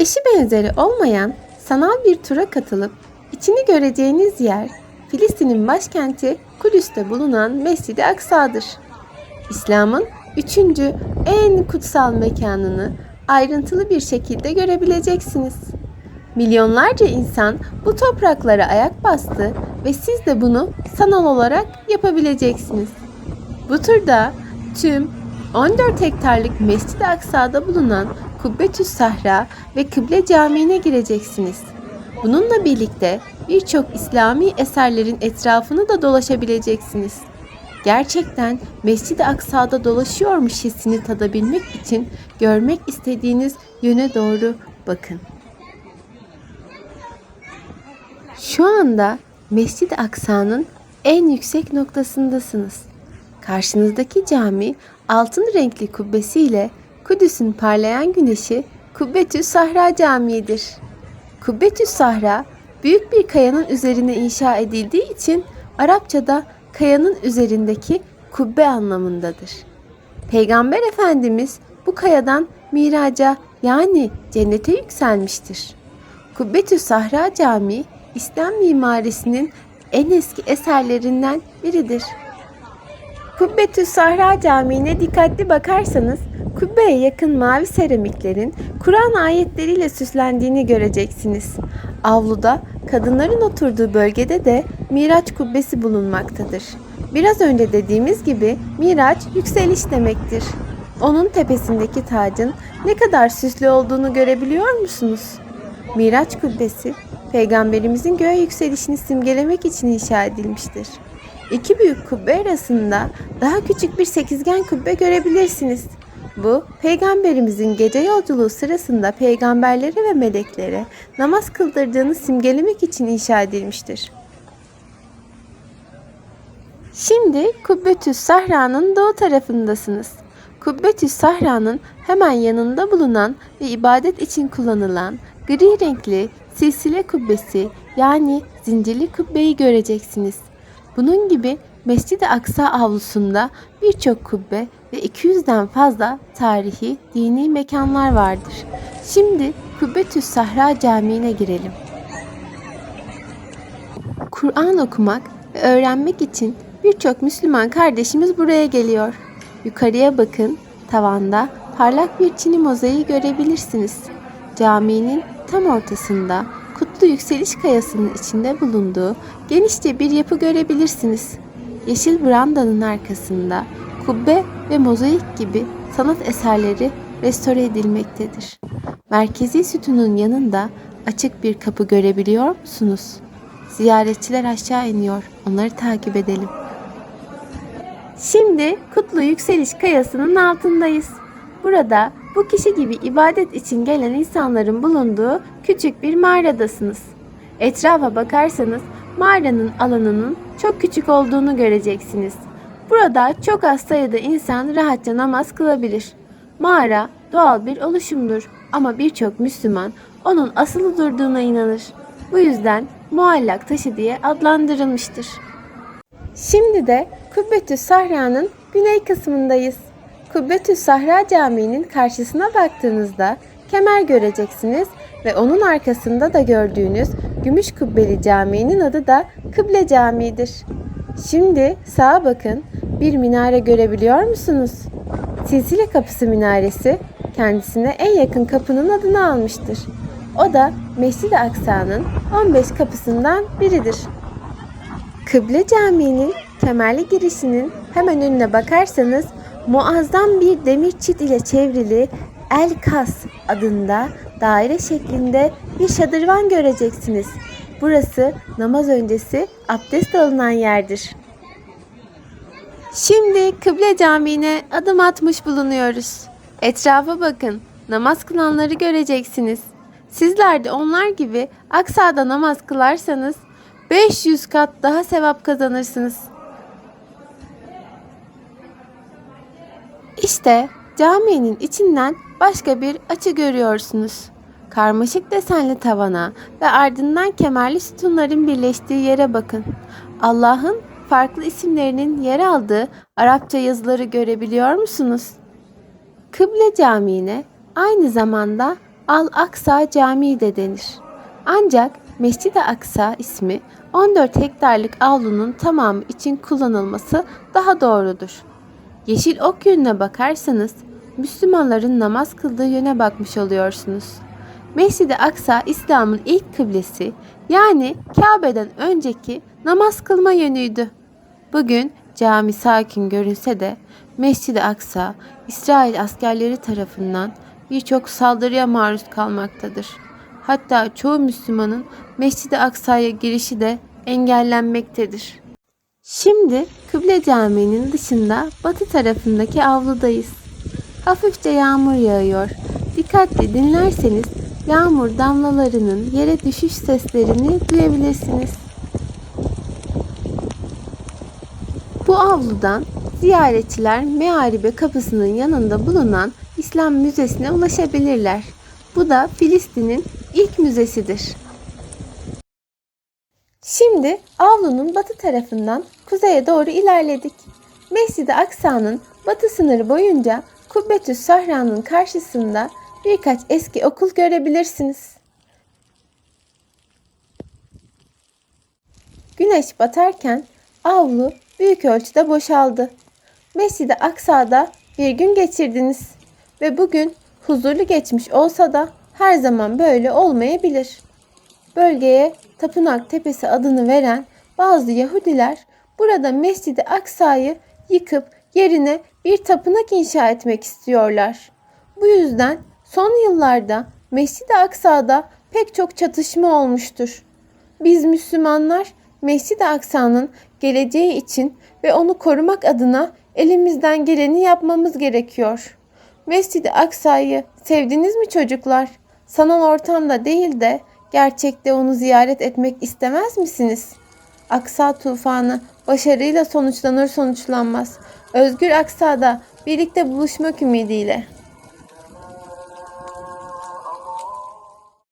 Eşi benzeri olmayan sanal bir tura katılıp içini göreceğiniz yer Filistin'in başkenti Kudüs'te bulunan Mescid-i Aksa'dır. İslam'ın üçüncü en kutsal mekanını ayrıntılı bir şekilde görebileceksiniz. Milyonlarca insan bu topraklara ayak bastı ve siz de bunu sanal olarak yapabileceksiniz. Bu turda tüm 14 hektarlık Mescid-i Aksa'da bulunan Kubbetüs Sahra ve Kıble Camii'ne gireceksiniz. Bununla birlikte birçok İslami eserlerin etrafını da dolaşabileceksiniz. Gerçekten Mescid-i Aksa'da dolaşıyormuş hissini tadabilmek için görmek istediğiniz yöne doğru bakın. Şu anda Mescid-i Aksa'nın en yüksek noktasındasınız. Karşınızdaki cami altın renkli kubbesiyle Kudüs'ün parlayan güneşi Kubbetüs Sahra Camii'dir. Kubbetüs Sahra büyük bir kayanın üzerine inşa edildiği için Arapçada kayanın üzerindeki kubbe anlamındadır. Peygamber Efendimiz bu kayadan miraca yani cennete yükselmiştir. Kubbetüs Sahra Camii İslam mimarisinin en eski eserlerinden biridir. Kubbetüs Sahra Camii'ne dikkatli bakarsanız kubbeye yakın mavi seramiklerin Kur'an ayetleriyle süslendiğini göreceksiniz. Avluda kadınların oturduğu bölgede de Miraç kubbesi bulunmaktadır. Biraz önce dediğimiz gibi Miraç yükseliş demektir. Onun tepesindeki tacın ne kadar süslü olduğunu görebiliyor musunuz? Miraç kubbesi peygamberimizin göğe yükselişini simgelemek için inşa edilmiştir. İki büyük kubbe arasında daha küçük bir sekizgen kubbe görebilirsiniz. Bu, peygamberimizin gece yolculuğu sırasında peygamberlere ve meleklere namaz kıldırdığını simgelemek için inşa edilmiştir. Şimdi Kubbetüs Sahra'nın doğu tarafındasınız. Kubbetüs Sahra'nın hemen yanında bulunan ve ibadet için kullanılan gri renkli silsile kubbesi yani zincirli kubbeyi göreceksiniz. Bunun gibi Mescid-i Aksa avlusunda birçok kubbe ve 200'den fazla tarihi dini mekanlar vardır. Şimdi Kubbetüs Sahra Camii'ne girelim. Kur'an okumak ve öğrenmek için birçok Müslüman kardeşimiz buraya geliyor. Yukarıya bakın, tavanda parlak bir çini mozaiği görebilirsiniz. Caminin tam ortasında kutlu yükseliş kayasının içinde bulunduğu genişçe bir yapı görebilirsiniz. Yeşil brandanın arkasında kubbe ve mozaik gibi sanat eserleri restore edilmektedir. Merkezi sütunun yanında açık bir kapı görebiliyor musunuz? Ziyaretçiler aşağı iniyor. Onları takip edelim. Şimdi Kutlu Yükseliş Kayası'nın altındayız. Burada bu kişi gibi ibadet için gelen insanların bulunduğu küçük bir mağaradasınız. Etrafa bakarsanız mağaranın alanının çok küçük olduğunu göreceksiniz. Burada çok az sayıda insan rahatça namaz kılabilir. Mağara doğal bir oluşumdur ama birçok Müslüman onun asılı durduğuna inanır. Bu yüzden muallak taşı diye adlandırılmıştır. Şimdi de Kubbetüs Sahra'nın güney kısmındayız. Kubbetüs Sahra Camii'nin karşısına baktığınızda kemer göreceksiniz ve onun arkasında da gördüğünüz gümüş kubbeli caminin adı da Kıble Camii'dir. Şimdi sağa bakın bir minare görebiliyor musunuz? Silsile Kapısı Minaresi kendisine en yakın kapının adını almıştır. O da Mescid-i Aksa'nın 15 kapısından biridir. Kıble Camii'nin kemerli girişinin hemen önüne bakarsanız muazzam bir demir çit ile çevrili El Kas adında daire şeklinde bir şadırvan göreceksiniz. Burası namaz öncesi abdest alınan yerdir. Şimdi Kıble Camii'ne adım atmış bulunuyoruz. Etrafa bakın, namaz kılanları göreceksiniz. Sizler de onlar gibi Aksa'da namaz kılarsanız 500 kat daha sevap kazanırsınız. İşte caminin içinden başka bir açı görüyorsunuz. Karmaşık desenli tavana ve ardından kemerli sütunların birleştiği yere bakın. Allah'ın farklı isimlerinin yer aldığı Arapça yazıları görebiliyor musunuz? Kıble Camii'ne aynı zamanda Al-Aksa Camii de denir. Ancak Mescid-i Aksa ismi 14 hektarlık avlunun tamamı için kullanılması daha doğrudur. Yeşil ok yönüne bakarsanız Müslümanların namaz kıldığı yöne bakmış oluyorsunuz. Mescid-i Aksa İslam'ın ilk kıblesi yani Kabe'den önceki namaz kılma yönüydü. Bugün cami sakin görünse de Mescid-i Aksa İsrail askerleri tarafından birçok saldırıya maruz kalmaktadır. Hatta çoğu Müslümanın Mescid-i Aksa'ya girişi de engellenmektedir. Şimdi Kıble Camii'nin dışında batı tarafındaki avludayız. Hafifçe yağmur yağıyor. Dikkatli dinlerseniz yağmur damlalarının yere düşüş seslerini duyabilirsiniz. Bu avludan ziyaretçiler Mearibe kapısının yanında bulunan İslam Müzesi'ne ulaşabilirler. Bu da Filistin'in ilk müzesidir. Şimdi avlunun batı tarafından kuzeye doğru ilerledik. Mescid-i Aksa'nın batı sınırı boyunca Kubbetüs Sahra'nın karşısında birkaç eski okul görebilirsiniz. Güneş batarken avlu büyük ölçüde boşaldı. Mescid-i Aksa'da bir gün geçirdiniz ve bugün huzurlu geçmiş olsa da her zaman böyle olmayabilir. Bölgeye Tapınak Tepesi adını veren bazı Yahudiler burada Mescid-i Aksa'yı yıkıp yerine bir tapınak inşa etmek istiyorlar. Bu yüzden son yıllarda Mescid-i Aksa'da pek çok çatışma olmuştur. Biz Müslümanlar Mescid-i Aksa'nın geleceği için ve onu korumak adına elimizden geleni yapmamız gerekiyor. Mescid-i Aksa'yı sevdiniz mi çocuklar? Sanal ortamda değil de gerçekte onu ziyaret etmek istemez misiniz? Aksa tufanı başarıyla sonuçlanır sonuçlanmaz. Özgür Aksa'da birlikte buluşmak ümidiyle.